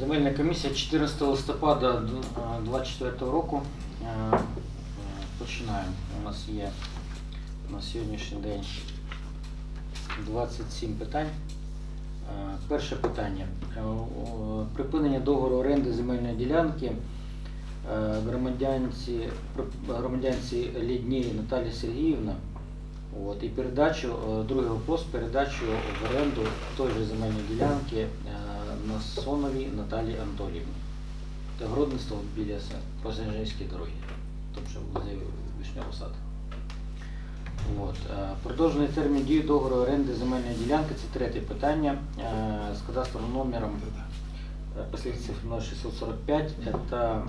Земельна комісія 14 листопада 2024 року. Е, Починаємо. У нас є на сьогоднішній день 27 питань. Е, Перше питання. Е, Припинення договору оренди земельної ділянки громадянці, громадянці Лідній Наталі Сергіївна. От, і передачу, другий вопрос, передачу в оренду той же земельної ділянки Насоновій Наталії Анатоліївні. Це городництво біля Посенжинської дороги, тому що возле Вишневого саду. От. е, Продовжений термін дії договору оренди земельної ділянки це третє питання е, з кадастровим номером э, последних цифр 0645, это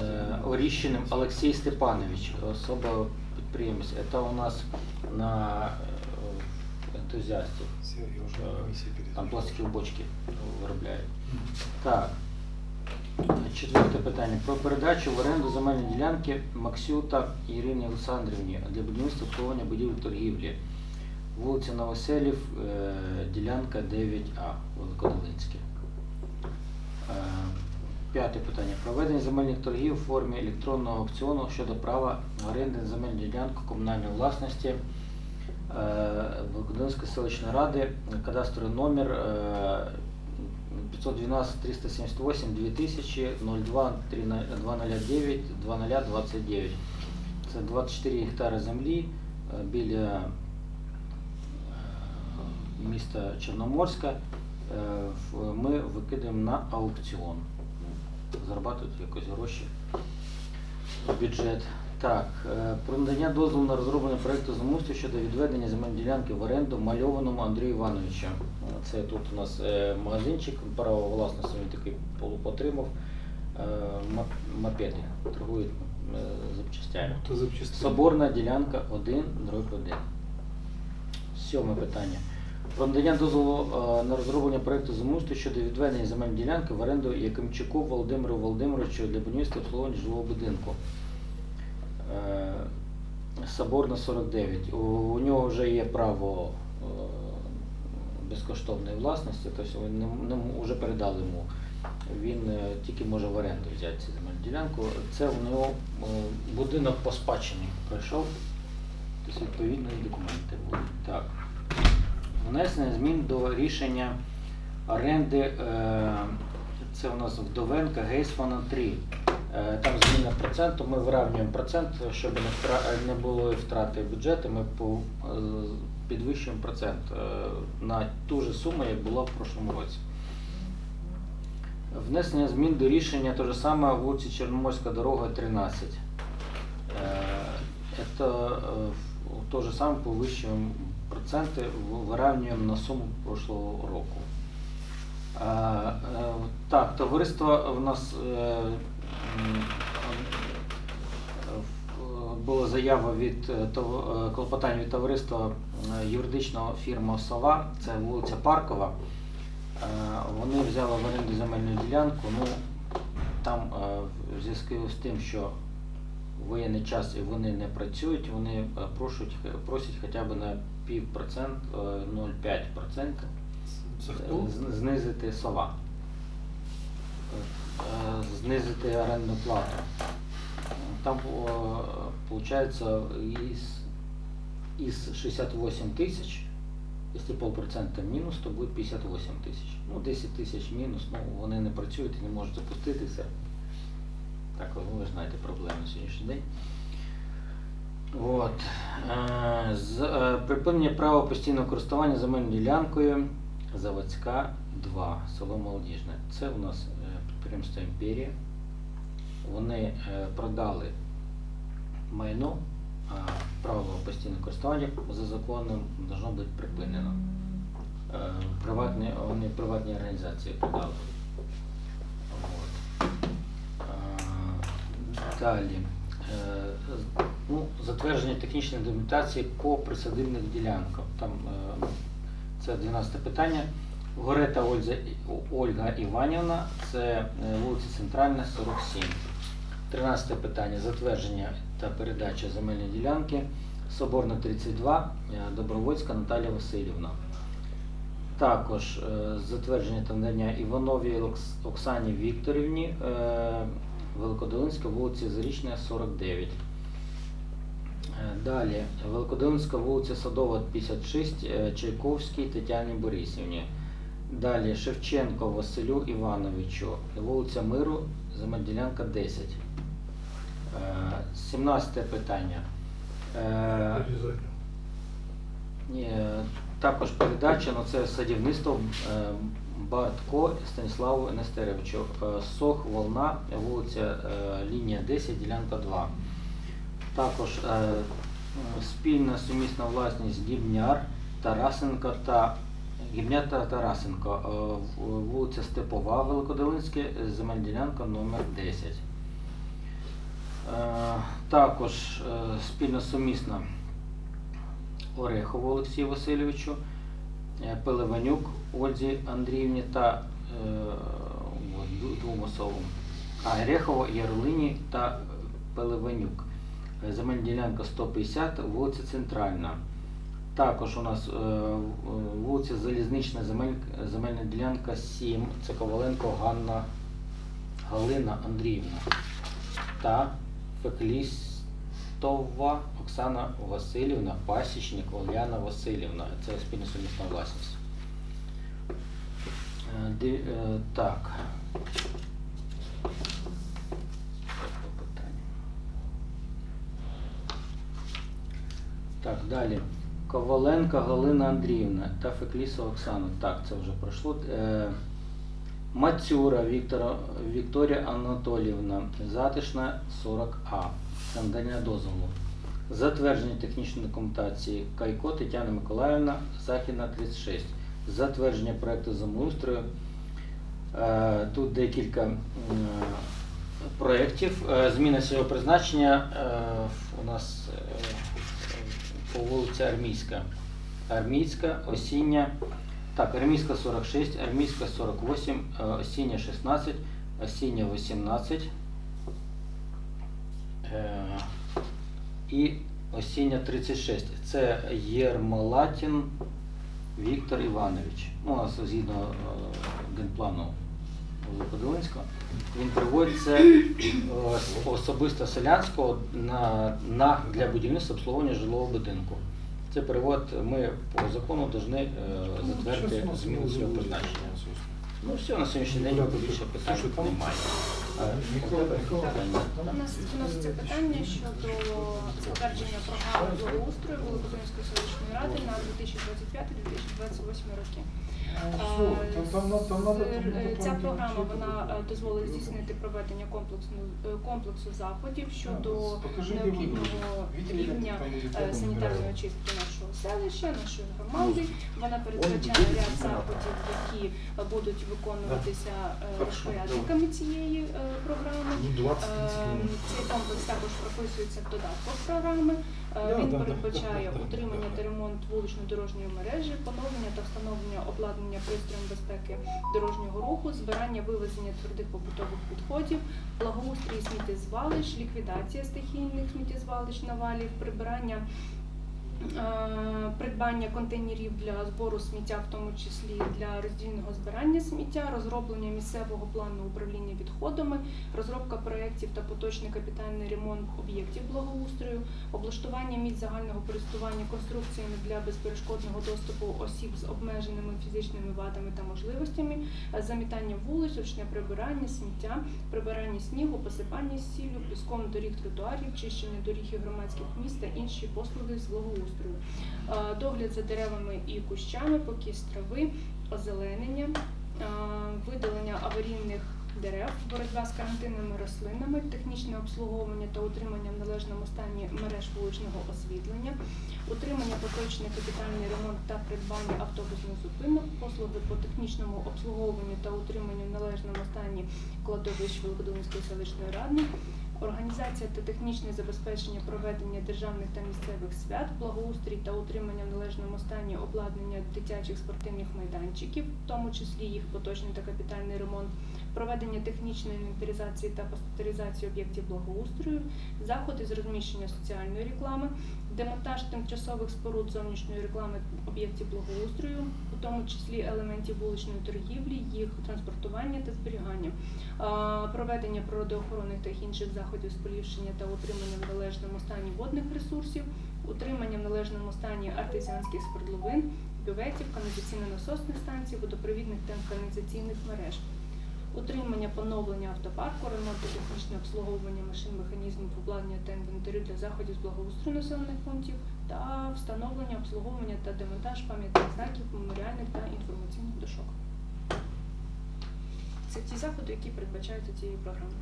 э, Орищиным Алексей Степанович, особо підприємець. Это у нас на э, ентузіастів. Передал. Там пластикові бочки виробляють. Так. Четверте питання. Про передачу в оренду земельної ділянки Максюта Ірині Олександрівні для будівництва обслуговування будівель торгівлі. Вулиця Новоселів, е, ділянка 9А, Великодолинське. Е, П'яте питання. Проведення земельних торгів у формі електронного аукціону щодо права оренди на земельну ділянку комунальної власності е, Великодолинської селищної ради, кадастровий номер е, 512 378 2000 02 209 2029. Це 24 гектари землі біля міста Чорноморська. Ми викидаємо на аукціон. Зарабатують якось гроші в бюджет. Так, е, про надання дозволу на розроблення проєкту замовства щодо відведення земельної ділянки в оренду мальованому Андрію Івановичу. Е, Це тут у нас е, магазинчик, право власності він такий полупотримав. Мопеди торгують запчастями. Соборна ділянка 1, дроб 1. Сьоме питання. Про надання дозволу на розроблення проєкту замовства щодо відведення земельної ділянки в оренду Якимчуку Володимиру Володимировичу для будівництва обслуговування жилого будинку. Е, Соборна 49. У, у нього вже є право е, безкоштовної власності, тобто не, не, вже передали йому. Він е, тільки може в оренду взяти цю земельну ділянку. Це у нього будинок по спадщині пройшов, тобто відповідні документи будуть. Так. Внесення змін до рішення оренди. Це у нас Вдовенка, Гейсмана 3. Е, Там зміна проценту, ми вирівнюємо процент, щоб не, було втрати бюджету, ми е, підвищуємо процент е, на ту же суму, як було в прошлому році. Внесення змін до рішення те же саме вулиці Чорноморська дорога 13. Е, Это э, то же самое повищуємо проценти, вирівнюємо на суму прошлого року. Так, товариство в нас була заява від е, е, клопотання від товариства е, юридичного фірма Сова, це вулиця Паркова. Е, Вони взяли в оренду земельну ділянку. Ну, там е, в зв'язку з тим, що воєнний час і вони не працюють, вони е, просять, просять хоча б на пів процент, е, 0,5 процента Це хто? з- знизити сова. Е, Знизити орендну плату. Там виходить із, із 68 тисяч, якщо полпроцента мінус, то буде 58 тисяч. Ну, 10 тисяч мінус, ну вони не працюють і не можуть запуститися. Так, ви знаєте проблеми на сьогоднішній день. От. Е, З, е, припинення права постійного користування земельною ділянкою Заводська 2, село Молодіжне. Це у нас підприємство Імперія. Вони е, продали майно, а право постійного користування за законом должно бути припинено. Е, Приватні, вони приватні організації продали. От. Е, Далі. Ну, затвердження технічної документації по присадибних ділянках. Там це 12 питання. Горета Ольза, Ольга Іванівна, це е, вулиця Центральна, 47. 13 питання. Затвердження та передача земельної ділянки. Соборна 32, е, Добровольська Наталія Васильівна. Також е, затвердження та надання Івановій Оксані Вікторівні, Великодолинська, вулиця Зарічна, 49. Е, Далі Великодолинська вулиця Садова, 56, е, Чайковській Тетяні Борисівні. Далі Шевченко Василю Івановичу, вулиця Миру, земельділянка 10. Е, 17 питання. Е, ні, е, також передача, ну це садівництво е, Батко Станіславу Нестеровичу. Е, Сох, Волна, вулиця лінія 10, ділянка 2. Також спільна сумісна власність Гібняр, Тарасенко та Гібняр та Тарасенко, е, вулиця Степова, Великодолинське, земельна ділянка номер 10. Е, Також е, спільно сумісна Орехову Олексію Васильовичу, Пеливанюк Ользі Андріївні та двом особам. А Орехово Яролині та е, Пеливанюк. Е, Земельна ділянка 150, вулиця Центральна. Також у нас е, вулиця Залізнична, земель, земельна ділянка 7, це Коваленко Ганна Галина Андріївна та Феклістова Оксана Васильівна, пасічник Оляна Васильівна. Це спільна сумісна власність. Е, е, Так. Так, далі. Коваленка Галина Андріївна та Феклісова Оксана. Так, це вже пройшло. Е, Мацюра Віктора, Вікторія Анатоліївна, затишна 40А. Це надання дозволу. Затвердження технічної документації Кайко Тетяна Миколаївна, Західна 36. Затвердження проекту землеустрою. Е, Тут декілька проєктів. Е, Зміна свого призначення у нас по вулиці Армійська. Армійська, осіння. Так, Армійська 46, Армійська 48, е, осіння 16, осіння 18 е, і осіння 36. Це Єрмолатін Віктор Іванович. Ну, у нас згідно е, генплану Великодолинського. Він приводиться е, з особисто селянського на, на, для будівництва обслуговування жилого будинку. Це перевод ми по закону повинні е, затвердити зміну цього призначення. Ну все, на сьогоднішній день більше питань немає. У нас вноситься питання щодо затвердження програми благоустрою Великодолинської селищної ради на 2025-2028 роки. Ця програма вона е, дозволить здійснити проведення комплексну- е, комплексу заходів щодо необхідного рівня е, санітарної очистки нашого селища, нашої громади. Вона передбачає ряд заходів, які будуть виконуватися е, розпорядниками цієї е, програми. Ну, 20 Е. Цей комплекс також прописується в додатках програми. Він передбачає утримання та ремонт вулично-дорожньої мережі, поновлення та встановлення обладнання пристроєм безпеки дорожнього руху, збирання вивезення твердих побутових відходів, благоустрій сміттєзвалищ, ліквідація стихійних сміттєзвалищ навалів, прибирання. Е, Придбання контейнерів для збору сміття, в тому числі для роздільного збирання сміття, розроблення місцевого плану управління відходами, розробка проєктів та поточний капітальний ремонт об'єктів благоустрою, облаштування місць загального користування конструкціями для безперешкодного доступу осіб з обмеженими фізичними вадами та можливостями, е, замітання вулиць, ручне прибирання, сміття, прибирання снігу, посипання сіллю, піском доріг тротуарів, чищення доріг і громадських місць та інші послуги з благоустрою, Е, догляд за деревами і кущами, покіс трави, озеленення, е, видалення аварійних дерев, боротьба з карантинними рослинами, технічне обслуговування та утримання в належному стані мереж вуличного освітлення, утримання поточний капітальний ремонт та придбання автобусних зупинок, послуги по технічному обслуговуванню та утриманню в належному стані кладовищ Великодолинської селищної ради, організація та технічне забезпечення проведення державних та місцевих свят, благоустрій та утримання в належному стані обладнання дитячих спортивних майданчиків, в тому числі їх поточний та капітальний ремонт, проведення технічної інвентаризації та пастеризації об'єктів благоустрою, заходи з розміщення соціальної реклами, демонтаж тимчасових споруд зовнішньої реклами об'єктів благоустрою, у тому числі елементів вуличної торгівлі, їх транспортування та зберігання, проведення природоохоронних та інших заходів з поліпшення та утримання в належному стані водних ресурсів, утримання в належному стані артезіанських свердловин, бюветів, каналізаційно-насосних станцій, водопровідних та каналізаційних мереж. Утримання поновлення автопарку, ремонт технічне обслуговування машин, механізмів, обладнання та інвентарю для заходів з благоустрою населених пунктів та встановлення, обслуговування та демонтаж пам'ятних знаків, меморіальних та інформаційних дошок. Це ті заходи, які передбачаються цією програмою.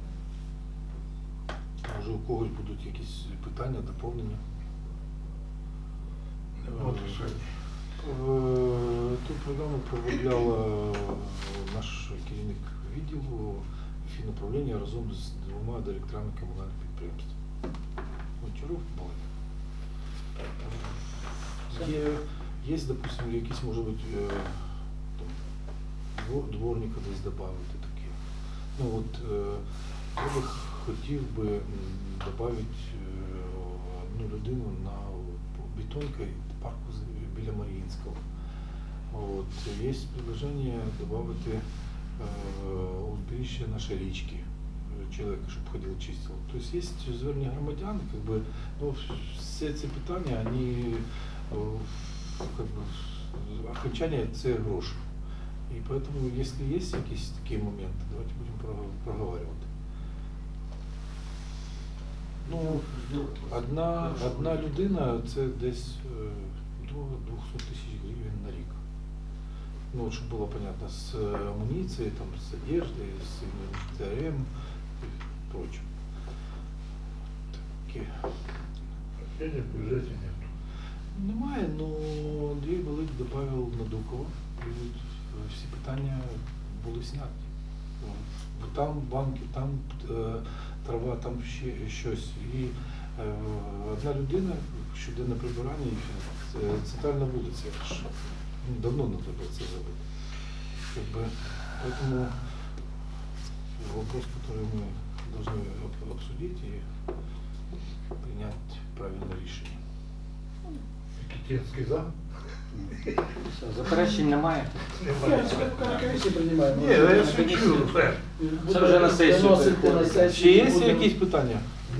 Може у когось будуть якісь питання, доповнення? От Е, Ту програму проробляла наш керівник відділу фінуправління разом з двома директорами комунальних підприємств. Гончаров. Є, є, допустим, якісь, може бути, е, там, дво- дворника десь додати таке. Ну от е, я би хотів би додати одну людину на бетонка парку біля Маріїнського. От, є предложення додати е, узбережжя нашої річки. е, Чоловіка, щоб ходив чистив. Тобто є звернення громадян, как бы, ну, все ці питання, вони, э, как бы, окончання це гроші. І поэтому, если есть якісь такі моменти, давайте будемо про- проговорювати. Ну, одна, одна людина це десь е, до 200 тисяч гривень на рік. Ну, щоб було понятно, з е, амуніцією, там, з одеждою, з інвентарем і прочим. Таке. Денег в бюджете нет. Немає, ну Андрій Велик додав Надукова, і от е, всі питання були зняті. От. Бо там банки, там е, трава, там ще щось. І е, одна людина, щоденне прибирання, і це центральна вулиця Аж, ну, давно не треба це зробити. Якби, поэтому вопрос, который мы должны об- обсудить и принять правильное решение. Китенский зам. Все, заперечень немає. Немає. Комісії приймаємо. Ні, я шучу. Фред. Це вже на сесію Виносити на переходить. сесію. Чи є будемо- якісь питання?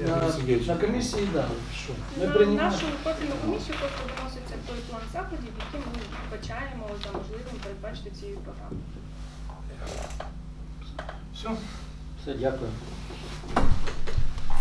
На, Юрій Сергійович? на комісії, так. Да. Що? Ми На приймаємо. нашу профільну комісію просто виноситься той план заходів, який ми вбачаємо за можливим передбачити цією програмою. Все? Все, дякую.